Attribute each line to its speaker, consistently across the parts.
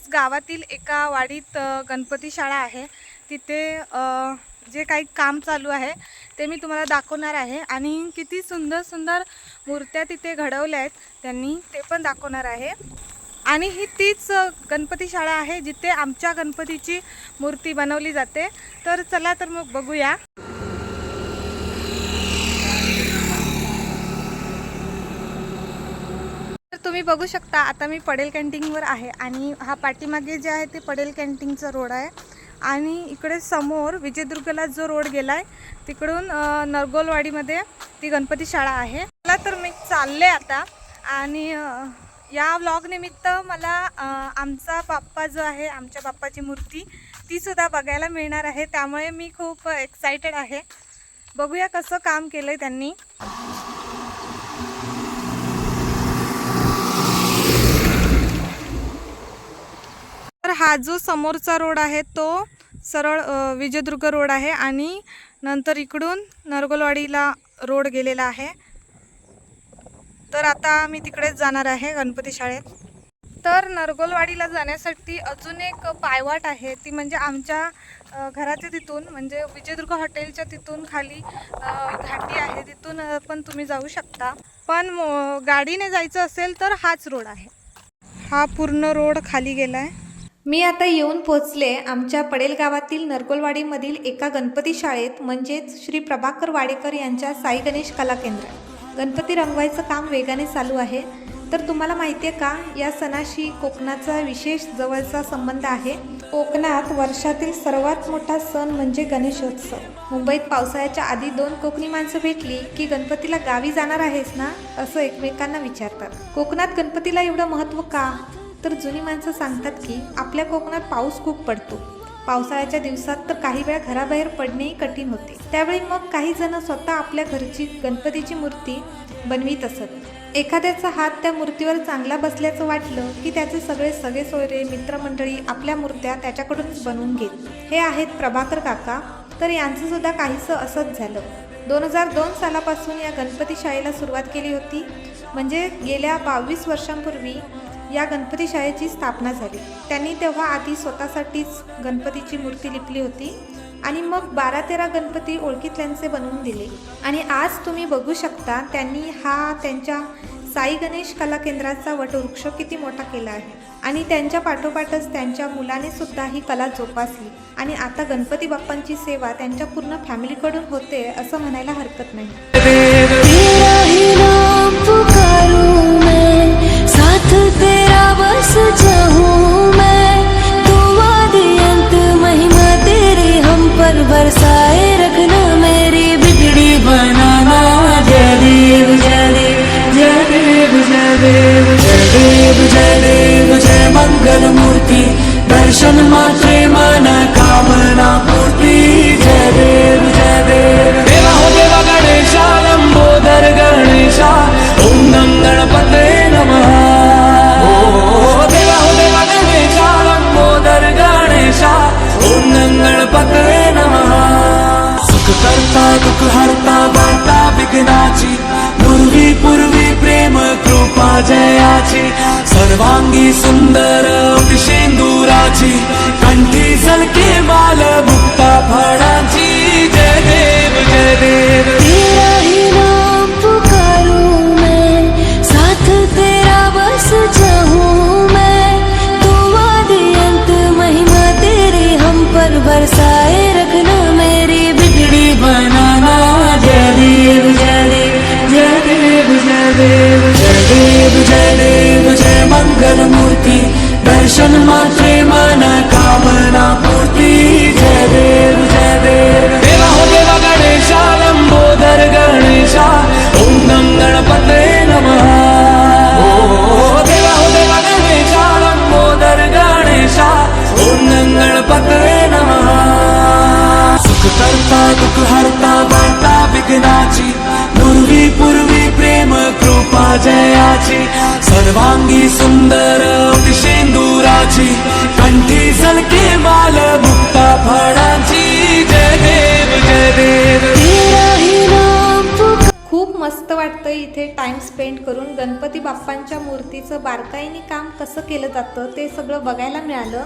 Speaker 1: आमच्याच गावातील एका वाडीत गणपती शाळा आहे. तिथे जे काही काम चालू आहे ते मी तुम्हाला दाखवणार आहे. आणि किती सुंदर सुंदर मूर्त्या तिथे घडवल्या आहेत त्यांनी ते पण दाखवणार आहे. आणि ही तीच गणपती शाळा आहे जिथे आमच्या गणपतीची मूर्ती बनवली जाते. तर चला तर मग बघूया. तुम्ही बघू शकता आता मी पडेल कॅन्टीनवर आहे आणि हा पाठीमागे जे आहे ते पडेल कॅन्टीनचा रोड आहे. आणि इकडे समोर विजयदुर्गला जो रोड गेला आहे तिकडून नरगोलवाडीमध्ये ती गणपती शाळा आहे. मला तर मी चालले आता आणि या व्लॉगनिमित्त मला आमचा बाप्पा जो आहे आमच्या बाप्पाची मूर्ती तीसुद्धा बघायला मिळणार आहे. त्यामुळे मी खूप एक्सायटेड आहे. बघूया कसं काम केलं आहे त्यांनी. तर हा जो समोरचा रोड आहे तो सरळ विजयदुर्ग रोड आहे आणि नंतर इकडून नरगोलवाडीला रोड गेलेला आहे. तर आता मी तिकडेच जाणार आहे गणपती शाळेत. तर नरगोलवाडीला जाण्यासाठी अजून एक पायवाट आहे ती म्हणजे आमच्या घराच्या तिथून म्हणजे विजयदुर्ग हॉटेलच्या तिथून खाली घाटी आहे तिथून पण तुम्ही जाऊ शकता. पण गाडीने जायचं असेल तर हाच रोड आहे. हा पूर्ण रोड खाली गेला आहे
Speaker 2: मी आता येऊन पोचले आमच्या पडेल गावातील नरकोलवाडीमधील एका गणपती शाळेत म्हणजेच श्री प्रभाकर वाडेकर यांच्या साई गणेश कला केंद्र. गणपती रंगवायचं काम वेगाने चालू आहे. तर तुम्हाला माहिती आहे का या सणाशी कोकणाचा विशेष जवळचा संबंध आहे. कोकणात वर्षातील सर्वात मोठा सण म्हणजे गणेशोत्सव. मुंबईत पावसाळ्याच्या आधी दोन कोकणी माणसं भेटली की गणपतीला गावी जाणार आहेस ना असं एकमेकांना विचारतात. कोकणात गणपतीला एवढं महत्त्व का? तर जुनी माणसं सांगतात की आपल्या कोकणात पाऊस खूप पडतो. पावसाळ्याच्या दिवसात तर काही वेळा घराबाहेर पडणेही कठीण होते. त्यावेळी मग काही जण स्वतः आपल्या घरची गणपतीची मूर्ती बनवीत असत. एखाद्याचा हात त्या मूर्तीवर चांगला बसल्याचं वाटलं की त्याचे सगळे सगळे सोयरे मित्रमंडळी आपल्या मूर्त्या त्याच्याकडूनच बनवून घेत. हे आहेत प्रभाकर काका. तर यांचं सुद्धा काहीसं असंच झालं. दोन हजार दोन सालापासून या गणपती शाळेला सुरुवात केली होती. म्हणजे गेल्या बावीस वर्षांपूर्वी या गणपती शाळेची स्थापना झाली. त्यांनी तेव्हा आधी स्वतःसाठीच गणपतीची मूर्ती लिपली होती आणि मग बारा तेरा गणपती ओळखीतल्यांचे बनवून दिले. आणि आज तुम्ही बघू शकता त्यांनी हा त्यांच्या साई गणेश कला केंद्राचा वटवृक्ष किती मोठा केला आहे. आणि त्यांच्या पाठोपाठच त्यांच्या मुलाने सुद्धा ही कला जोपासली. आणि आता गणपती बाप्पांची सेवा त्यांच्या पूर्ण फॅमिलीकडून होते असं म्हणायला हरकत नाही.
Speaker 3: तेरा ही मैं साथ तेरा अंत महिमा तेरी हम पर बरसाए रखना मेरी बिगड़ी बनाना। जय जदेव जय देव जय देव जय देव जय देव जय देव जय मंगल मूर्ति। दर्शन मात्रे मन कामना पूर्ति। जय
Speaker 4: सुख करता दुःख हरता वार्ता विघ्नाची पूर्वी पूर्वी प्रेम कृपा जयाची सर्वांगी सुंदर शेंदुराची कंठी सलके माल मुक्ता फळाची जय देव जय देव। देव जय देव जय देव जय मङ्गलमूर्ति दर्शन मात्रे मन कामना पूर्ति जय देव जय देव देवा हो देवा गणेशा लंबोदर गणेशा ॐ गणपते जयाची सर्वांगी सुंदर सिंदूराची कंठी सलके बाल मुक्ता फळाची. जय देव जय देव. खूप मस्त वाटतं
Speaker 1: इथे टाइम स्पेंड करून गणपती बाप्पांच्या मूर्तीचं बारकाईने काम कसं केलं जातं ते सगळं बघायला मिळालं.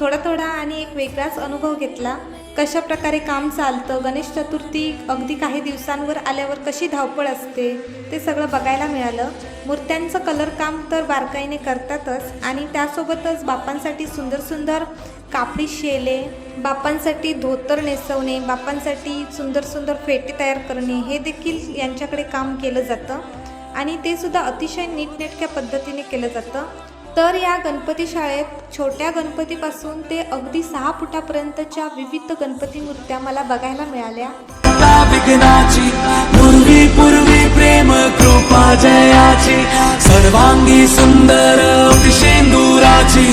Speaker 1: थोडा थोडा आणि एक वेगळाच अनुभव घेतला. कशा प्रकारे काम चालतं गणेश चतुर्थी अगदी काही दिवसांवर आल्यावर कशी धावपळ असते ते सगळं बघायला मिळालं. मूर्त्यांचं कलर काम तर बारकाईने करतातच आणि त्यासोबतच बापांसाठी सुंदर सुंदर कापडी शेले बापांसाठी धोतर नेसवणे बापांसाठी सुंदर सुंदर फेटे तयार करणे हे देखील यांच्याकडे काम केलं जातं. आणि ते सुद्धा अतिशय नीटनेटक्या पद्धतीने केलं जातं. तर या गणपती शाळेत छोट्या गणपतीपासून ते अगदी सहा फुटापर्यंतच्या विविध गणपती मूर्त्या मला बघायला मिळाल्या.
Speaker 4: पूर्वी पूर्वी प्रेम कृपा जयाची सर्वांगी सुंदर शेंदुराची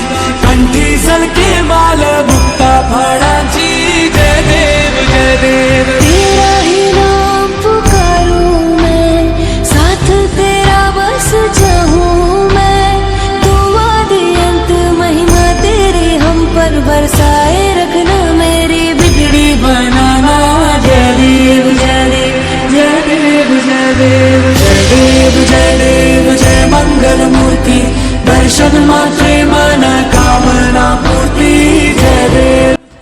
Speaker 4: कंठी सलके बाल मुक्ता फळाची. जय देव जय देव. मंगल मूर्ति दर्शन मात्रे मन कामना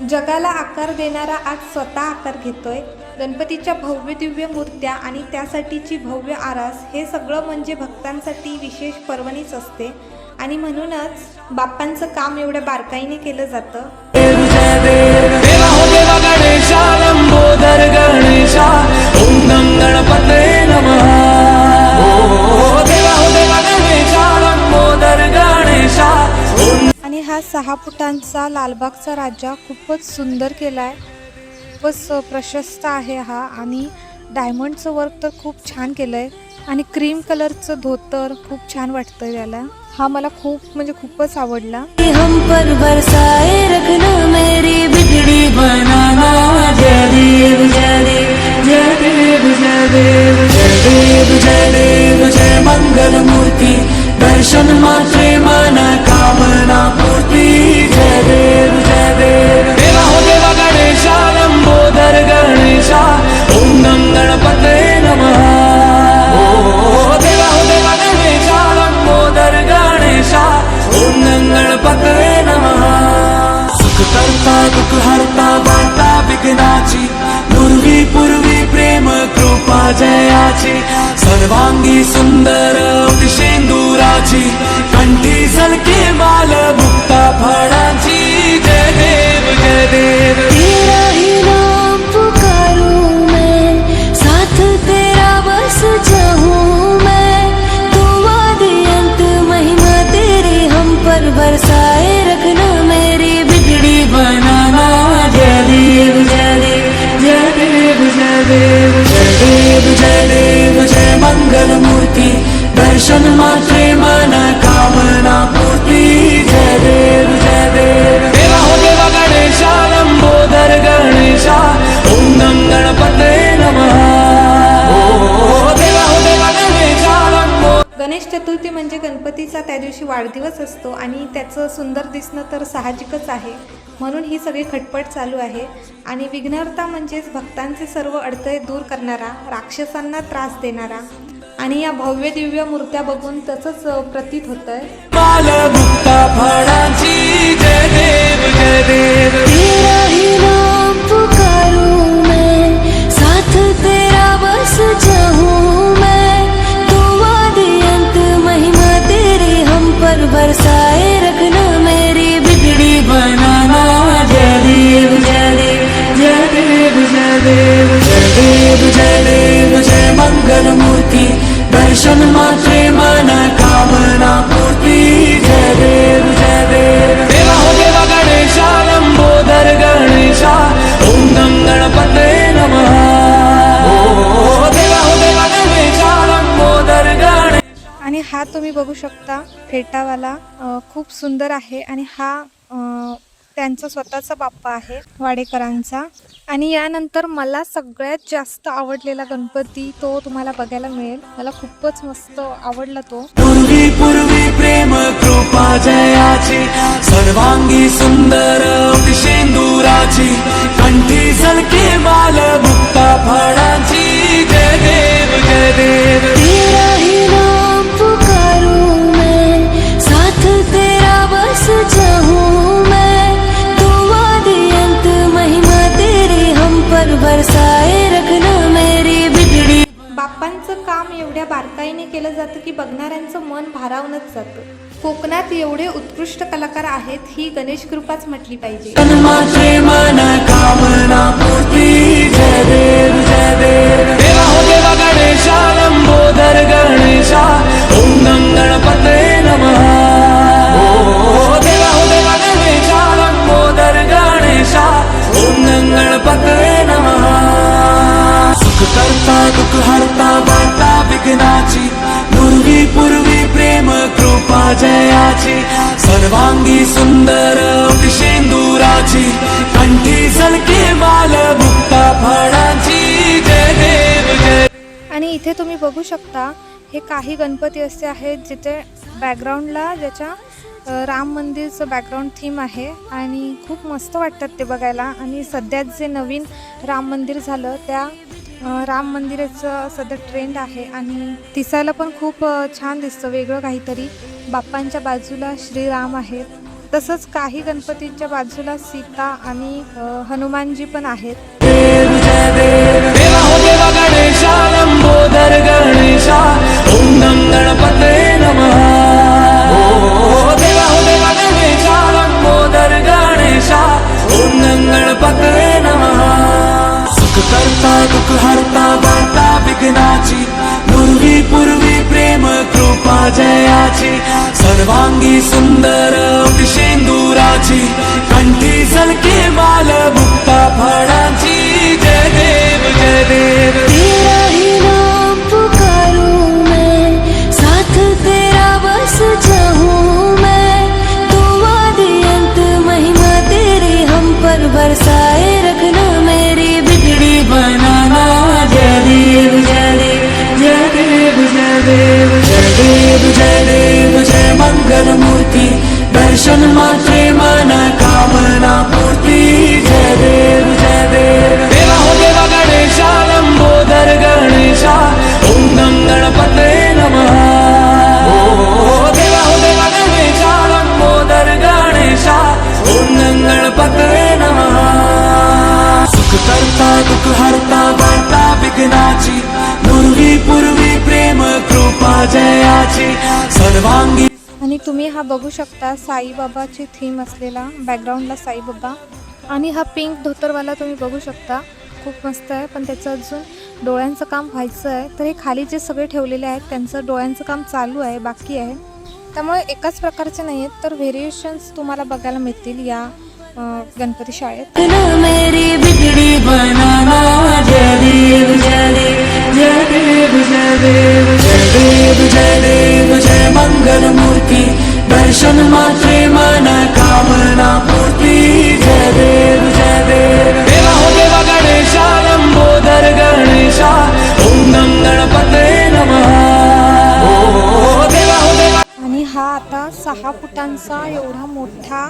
Speaker 1: जगाला आकार देणारा आज स्वतः आकार घेतोय. गणपतीच्या भव्य दिव्य मूर्त्या आणि त्यासाठीची भव्य आरास हे सगळं म्हणजे भक्तांसाठी विशेष पर्वणीच असते. आणि म्हणूनच बाप्पांचं काम एवढ्या बारकाईने केलं जातं.
Speaker 4: गणेशा गणपते
Speaker 5: आणि हा सहा फुटांचा लालबागचा राजा खूपच सुंदर केला आहे खूपच प्रशस्त आहे हा आणि डायमंडचं वर्क तर खूप छान केलं आहे आणि क्रीम कलरचं धोतर खूप छान वाटतं त्याला हा मला खूप म्हणजे खूपच आवडला.
Speaker 3: हम पर बरसाए रखना मेरी
Speaker 4: बिगड़ी बनाना जय देव देव जय जय मंगल मूर्ति दर्शन मात्रे जयाची पूर्वी पूर्वी प्रेम कृपा जयाची. सर्वांगी सुंदर शेंदुराची. कंठी सलके बाल मुक्ता फळाची. जय देव जय देव. जन्माचे मन कामना पूर्ती। जय देव जय देव। देवा हो देवा गणेशा लंबोदर गणेशा ओम नम गणपते हो गणेश
Speaker 1: चतुर्थी म्हणजे गणपतीचा त्या दिवशी वाढदिवस असतो आणि त्याचं सुंदर दिसणं तर साहजिकच आहे. म्हणून ही सगळी खटपट चालू आहे. आणि विघ्नहर्ता म्हणजेच भक्तांचे सर्व अडथळे दूर करणारा राक्षसांना त्रास देणारा आणि या भव्य दिव्य मूर्त्या बघून तसंच प्रतीत होतंय.
Speaker 4: बाल
Speaker 5: फेटावाला खूप सुंदर आहे आणि हा त्यांचा स्वतःचा बाप्पा आहे वाडेकरांचा. आणि यानंतर मला सगळ्यात जास्त आवडलेला गणपती तो तुम्हाला बघायला मिळेल. मला खूपच मस्त आवडला तो.
Speaker 4: पूर्वी पूर्वी प्रेम कृपा जयाची सर्वांगी सुंदर
Speaker 2: बापांचं काम एवढ्या बारकाईने केलं जातं की बघणाऱ्यांचं मन भारावूनच जातं. कोकणात एवढे उत्कृष्ट कलाकार आहेत ही गणेश कृपाच म्हटली पाहिजे.
Speaker 4: गणपते नमः. वार्ता पूर्वी पूर्वी प्रेम कृपा जयाची सर्वांगी सुंदर शेंदुराची कंठी सलके माल मुक्ता फळाची. जय देव जय
Speaker 1: आणि इथे तुम्ही बघू शकता हे काही गणपती असे आहेत जिथे बॅकग्राऊंडला ज्याच्या राम मंदिरचं बॅकग्राऊंड थीम आहे आणि खूप मस्त वाटतात ते बघायला. आणि सध्याच जे नवीन राम मंदिर झालं त्या राम मंदिराचं सध्या ट्रेंड आहे आणि दिसायला पण खूप छान दिसतं. वेगळं काहीतरी. बाप्पांच्या बाजूला श्रीराम आहेत तसंच काही गणपतींच्या बाजूला सीता आणि हनुमानजी पण आहेत.
Speaker 4: हो गणेशा. ओम गणपते नमः. गणेशा लंबोदर गणेशा ओम गं गणपते नमः सुख करता दुःख हरता वार्ता विघ्नाची पूर्वी पूर्वी प्रेम कृपा जयाची सर्वांगी सुंदर शेंदुराची कंठी सलके माल मुक्ता फळाची जय देव जय देव। देव जय देव जय देव मंगल मूर्ति दर्शन मात्रे मन कामना पूर्ति जय देव जय देव. देवा हो देवा गणेशा लंबोदर गणेशा ओम गणपते
Speaker 1: बघू शकता साईबाबाची थीम असलेला बॅकग्राऊंडला साईबाबा. आणि हा पिंक धोतरवाला तुम्ही बघू शकता. खूप मस्त आहे पण त्याचं अजून डोळ्यांचं काम व्हायचं आहे. तर हे खाली जे सगळे ठेवलेले आहेत त्यांचं डोळ्यांचं काम चालू आहे बाकी आहे. त्यामुळे एकाच प्रकारचे नाही आहेत तर व्हेरिएशन्स तुम्हाला बघायला मिळतील या गणपती शाळेत.
Speaker 4: मंगलमूर्ती. दर्शन मात्रे मन कामना पूर्ती। जय देव जय देव। देवा हो देवा गणेशा लंबोदर गणेशा ओम नम गणपते देवा हो देवा
Speaker 1: आणि हा आता सहा फुटांचा एवढा मोठा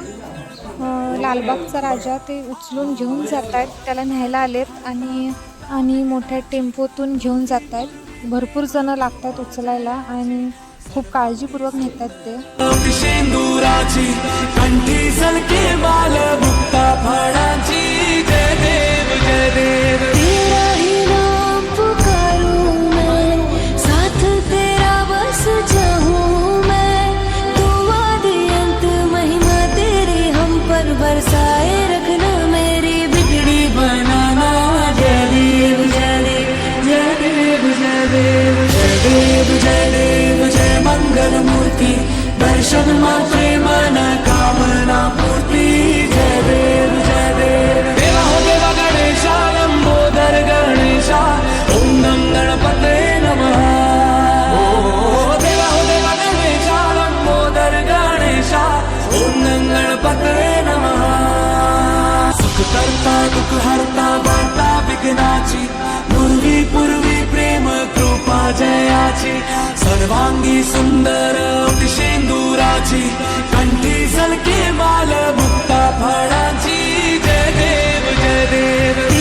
Speaker 1: लालबागचा राजा ते उचलून घेऊन जात आहेत त्याला न्यायला आलेत आणि आणि मोठ्या टेम्पोतून घेऊन जात आहेत भरपूर जणं लागतात उचलायला आणि खूप काळजीपूर्वक नेतात ते.
Speaker 4: शेंदुराची कंठी सलके माल जय देव जय देव. दर्शन मात्रे मन कामना पूर्ती। जय देव जय देव। देवा हो देवा गणेशा लंबोदर गणेशा ओम गं गणपते नमः। देवा हो देवा गणेशा लंबोदर गणेशा ओम गं गणपते नमः। सुख करता दुख हरता वार्ता विघ्नाची जयाची सर्वांगी सुंदर शेंदुराची कंठी सलके माल मुक्ता फळाची. जय देव जय देव.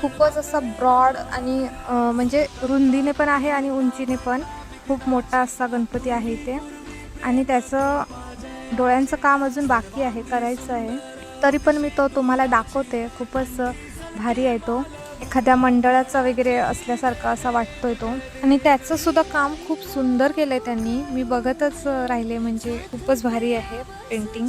Speaker 1: खूपच असा ब्रॉड आणि म्हणजे रुंदीने पण आहे आणि उंचीने पण खूप मोठा असा गणपती आहे इथे. आणि त्याचं डोळ्यांचं काम अजून बाकी आहे करायचं आहे. तरी पण मी तो तुम्हाला दाखवते. खूपच भारी आहे तो. एखाद्या मंडळाचा वगैरे असल्यासारखा असा वाटतोय तो. आणि त्याचं सुद्धा काम खूप सुंदर केलं आहे त्यांनी. मी बघतच राहिले म्हणजे खूपच भारी आहे पेंटिंग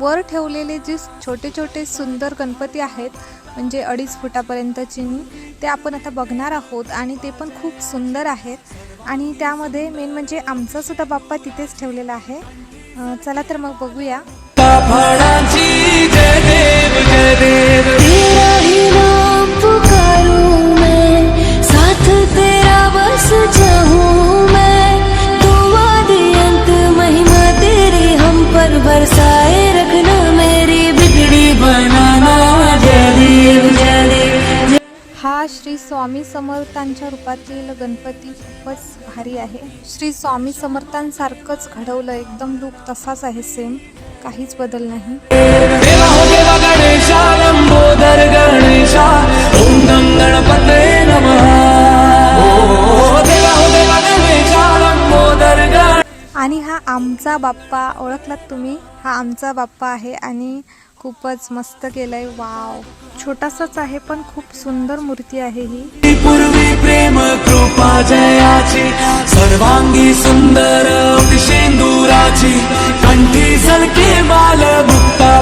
Speaker 1: वर ठेवलेले जे छोटे छोटे सुंदर गणपती आहेत म्हणजे अडीच फुटापर्यंतची ते आपण आता बघणार आहोत आणि ते पण खूप सुंदर आहेत. आणि त्यामध्ये मेन म्हणजे आमचासुद्धा बाप्पा तिथेच ठेवलेला आहे. चला तर मग बघूया. श्री स्वामी समर्थांच्या रूपातील गणपती खूपच भारी आहे. श्री स्वामी समर्थांसारखंच घडवलं एकदम लूक तसाच आहे सेम काहीच बदल नाही. आणि हा आमचा बाप्पा ओळखलात तुम्ही? हा आमचा बाप्पा आहे आणि खूपच मस्त केलंय. वाव. छोटासाच आहे पण खूप सुंदर मूर्ती आहे ही.
Speaker 4: पूर्वी प्रेम कृपा जयाची सर्वांगी सुंदर शेंदुराची कंठी सलके माल मुक्ता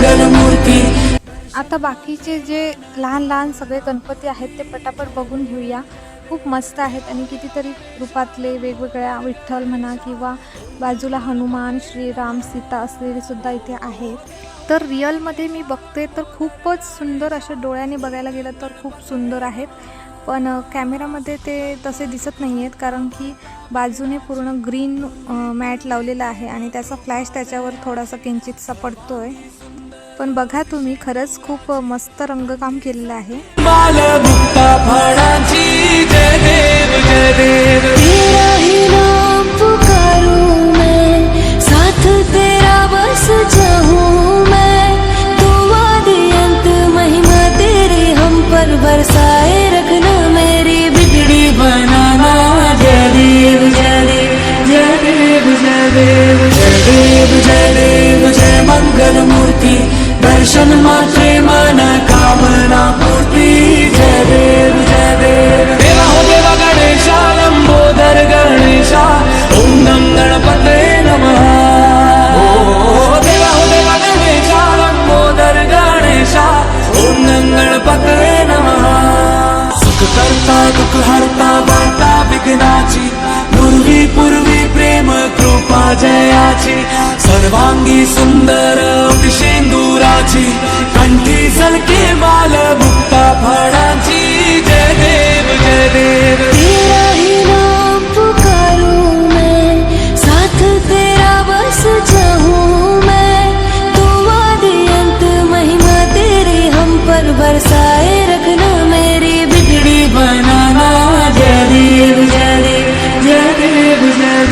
Speaker 4: मंगल मूर्ती.
Speaker 1: आता बाकीचे जे लहान लहान सगळे गणपती आहेत ते पटापट बघून घेऊया. खूप मस्त आहेत आणि कितीतरी रूपातले वेगवेगळ्या विठ्ठल म्हणा किंवा बाजूला हनुमान श्रीराम सीता असलेले सुद्धा इथे आहेत. तर रिअलमध्ये मी बघते तर खूपच सुंदर असे डोळ्याने बघायला गेलं तर खूप सुंदर आहेत. पण कॅमेरामध्ये ते तसे दिसत नाही आहेत कारण की बाजूने पूर्ण ग्रीन मॅट लावलेला आहे आणि त्याचा फ्लॅश त्याच्यावर थोडासा किंचितसा पडतो आहे पण बघा तुम्ही खरंच खूप मस्त रंगकाम केलेलं आहे.
Speaker 4: बाल दर्शन माझे मन कामना पूर्ति। जय देव जय देव। देवा हो देवा गणेशा लंबोदर गणेशा ओम नम गणपते नमः। देवा हो देवा गणेशा लंबोदर गणेशा ओम नम गणपते नमः। सुख करता दुःख हरता वार्ता विघ्नाची पूर्वी पूर्वी प्रेम कृपा जयाची। सर्वांगी सुंदर शेंदुराची कंठी सलके माल मुक्ता फळाची जय देव जय देव।
Speaker 3: तेरा साथ अंत महिमा हम पर बरसाए रखना मेरी
Speaker 4: बनाना। जय देव, जय जय देव, जय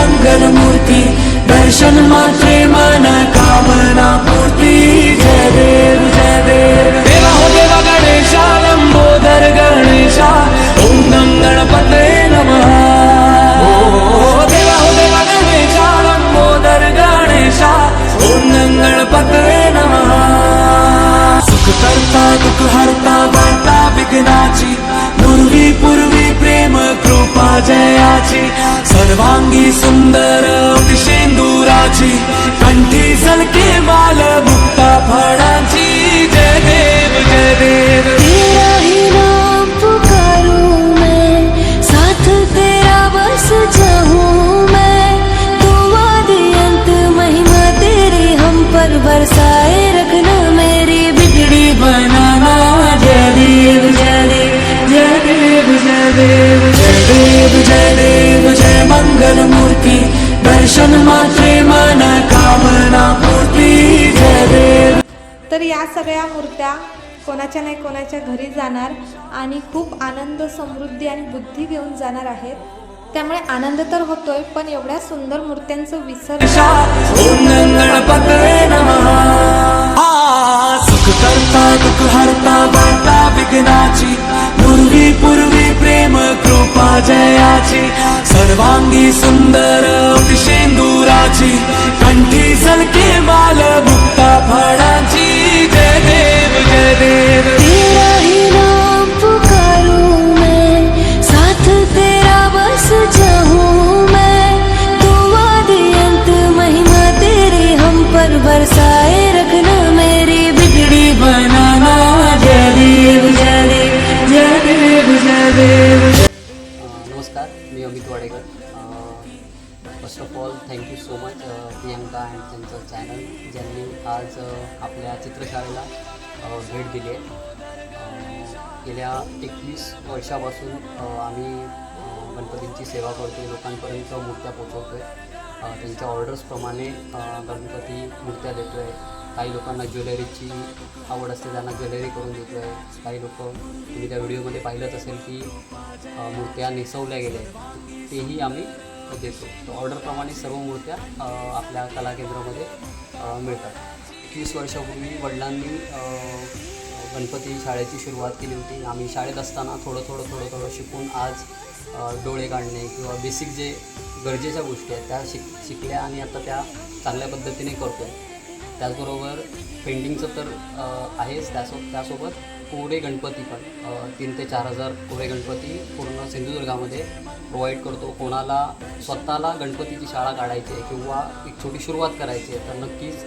Speaker 4: मंगल मूर्ती दर्शन मात्रे मन कामना पूर्ती. जय देव जय देव. सर्वांगी सुंदर शेंदुराची कंठी झलके माल मुक्ता फळांची. जय जय देव.
Speaker 3: तेरा बस तू अंत, महिमा तेरी हम पर बरसाए रखना मेरी
Speaker 4: बनाना। जय देव, जय जय देव जय देव जय देव जय देव। मंगल मूर्ती दर्शन मात्रे मन कामना मूर्ती
Speaker 1: तर या सगळ्या मूर्त्या कोणाच्या नाही कोणाच्या घरी जाणार आणि खूप आनंद समृद्धी आणि बुद्धी घेऊन जाणार आहेत. त्यामुळे आनंद तर होतोय पण एवढ्या सुंदर मूर्त्यांचं विसर्जन
Speaker 4: सुख करता दुःख हरता विघ्नाची पूर्वी पूर्वी प्रेम कृपा जयाची सर्वांगी सुंदर शेंदुराची कंठी सलके माल मुक्ता फळाची. जय देव जय देव.
Speaker 6: नमस्कार मी Amit Wadekar. First of all thank you so much Priyanka and त्यांचं चॅनल ज्यांनी आज आपल्या चित्रशाळेला भेट दिली आहे. गेल्या एकवीस वर्षापासून आम्ही गणपतींची सेवा करतो लोकांपर्यंत मूर्त्या पोचवतो आहे त्यांच्या ऑर्डर्सप्रमाणे गणपती मूर्त्या देतो आहे काही लोकांना ज्वेलरीची आवड असते त्यांना ज्वेलरी करून देतो आहे काही लोक तुम्ही त्या व्हिडिओमध्ये पाहिलंच असेल की मूर्त्या नेसवल्या गेल्या आहेत. तेही आम्ही देतो. तर ऑर्डरप्रमाणे सर्व मूर्त्या आपल्या कला केंद्रामध्ये मिळतात. एकवीस वर्षापूर्वी वडिलांनी गणपती शाळेची सुरुवात केली होती. आम्ही शाळेत असताना थोडं थोडं थोडं थोडं शिकून आज डोळे काढणे किंवा बेसिक जे गरजेच्या गोष्टी आहेत त्या शिक शिकल्या आणि आता त्या चांगल्या पद्धतीने करतो आहे त्याचबरोबर पेंटिंगचं तर आहेच त्यासो त्यासोबत कोरे गणपती पण. तीन ते चार हजार कोरे गणपती पूर्ण सिंधुदुर्गामध्ये प्रोव्हाइड करतो. कोणाला स्वतःला गणपतीची शाळा काढायची आहे किंवा एक छोटी सुरुवात करायची आहे तर नक्कीच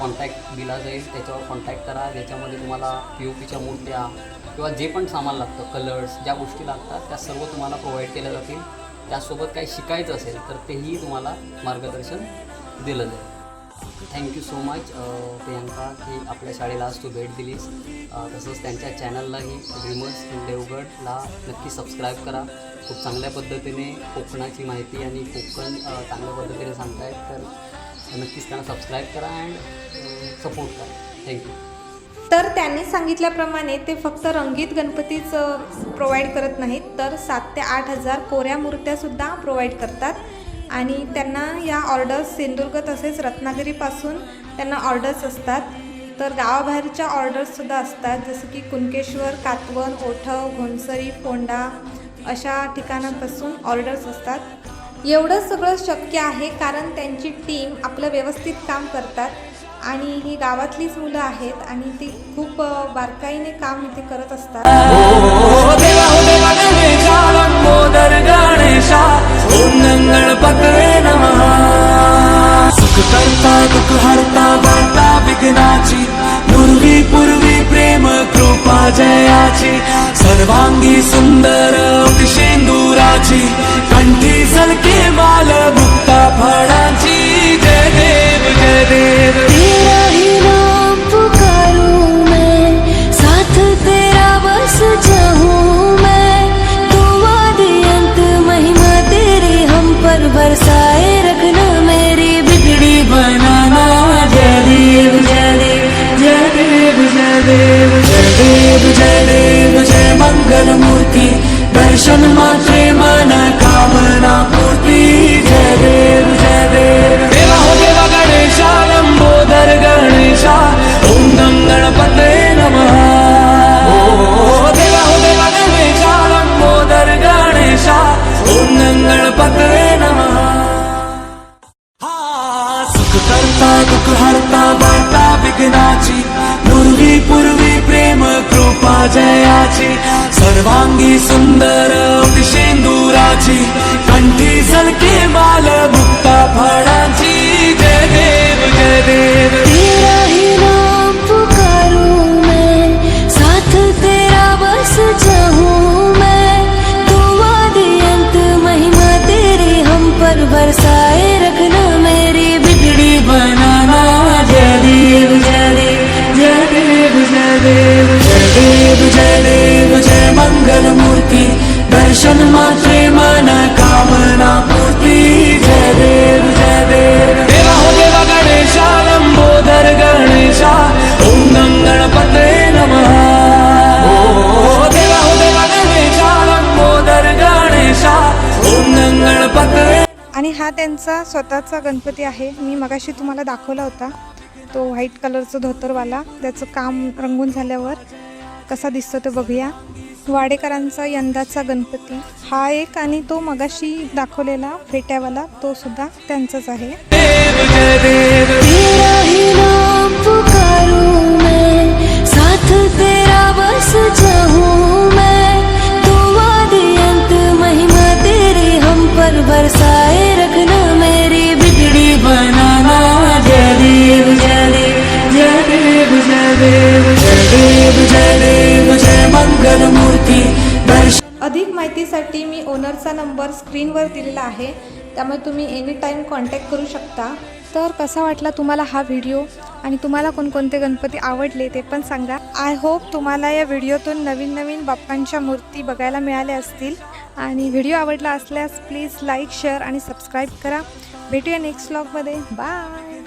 Speaker 6: कॉन्टॅक्ट दिला जाईल. त्याच्यावर कॉन्टॅक्ट करा. ज्याच्यामध्ये तुम्हाला पी ओ पीच्या मूर्त्या किंवा जे पण सामान लागतं कलर्स ज्या गोष्टी लागतात त्या सर्व तुम्हाला प्रोव्हाइड केल्या जातील. त्यासोबत काही शिकायचं असेल तर तेही तुम्हाला मार्गदर्शन दिलं जाईल. थँक्यू सो मच प्रियंका की आपल्या शाळेला आज तू भेट दिलीस. Uh, तसंच त्यांच्या चॅनललाही ड्रीमर्स इन देवगडला नक्की सबस्क्राईब करा. खूप चांगल्या पद्धतीने कोकणाची माहिती आणि कोकण uh, चांगल्या पद्धतीने सांगतायत तर नक्कीच त्यांना सबस्क्राईब करा अँड सपोर्ट uh, करा. थँक्यू
Speaker 1: तर त्यांनी सांगितल्याप्रमाणे ते फक्त रंगीत गणपतीच प्रोव्हाइड करत नाहीत तर सात ते आठ हजार कोऱ्या मूर्त्यासुद्धा प्रोव्हाइड करतात. आणि त्यांना या ऑर्डर्स सिंधुदुर्ग तसेच रत्नागिरीपासून त्यांना ऑर्डर्स असतात. तर गावाबाहेरच्या ऑर्डर्ससुद्धा असतात जसं की कुणकेश्वर कातवन ओठव घोणसरी फोंडा अशा ठिकाणांपासून ऑर्डर्स असतात. एवढं सगळं शक्य आहे कारण त्यांची टीम आपलं व्यवस्थित काम करतात. आणि ही गावातलीच मुलं आहेत आणि ती खूप बारकाईने काम इथे करत असतात.
Speaker 4: करता विघ्नाची पूर्वी पूर्वी प्रेम कृपा जयाची सर्वांगी सुंदर शेंदुराची कंठी सलके माल मुक्ता फळाची जय देव. जय
Speaker 3: तेरा महिमा तेरी हम पर बरसाए रखना मेरी
Speaker 4: बिगड़ी बनाना जय देव जय देव जय देव जय मंगल मूर्ति दर्शन मात्रे मन कामना मूर्ति जय गणपते नमः। सुख करता दुःख हरता वार्ता विघ्नाची पूर्वी पूर्वी प्रेम कृपा जयाची सर्वांगी सुंदर अतिशेंदुराची कंठी सलके बाल मुक्ता फळाची जय जन्माचे मन कामना पूर्ती। जय देव जय देव। देवा हो देवा गणेशा लंबोदर गणेशा ओम गं गणपते नम।
Speaker 1: हो आणि हा त्यांचा स्वतःचा गणपती आहे. मी मगाशी तुम्हाला दाखवला होता. तो व्हाईट कलरचं धोतरवाला त्याचं काम रंगून झाल्यावर कसा दिसतो ते बघूया. वाडेकरांचा यंदाचा गणपती हा एक आणि तो मगाशी दाखवलेला फेट्यावाला तो सुद्धा त्यांचाच आहे
Speaker 3: तेरा ही नाम
Speaker 2: अधिक माहितीसाठी मी ओनरचा नंबर स्क्रीनवर दिलेला आहे. त्यामुळे तुम्ही एनी टाईम कॉन्टॅक्ट करू शकता.
Speaker 1: तर कसा वाटला तुम्हाला हा व्हिडिओ आणि तुम्हाला कोणकोणते गणपती आवडले ते पण सांगा. आय होप तुम्हाला या व्हिडिओतून नवीन नवीन बाप्पांच्या मूर्ती बघायला मिळाल्या असतील. आणि व्हिडिओ आवडला असल्यास प्लीज लाईक शेअर आणि सबस्क्राईब करा. भेटूया नेक्स्ट व्लॉगमध्ये बाय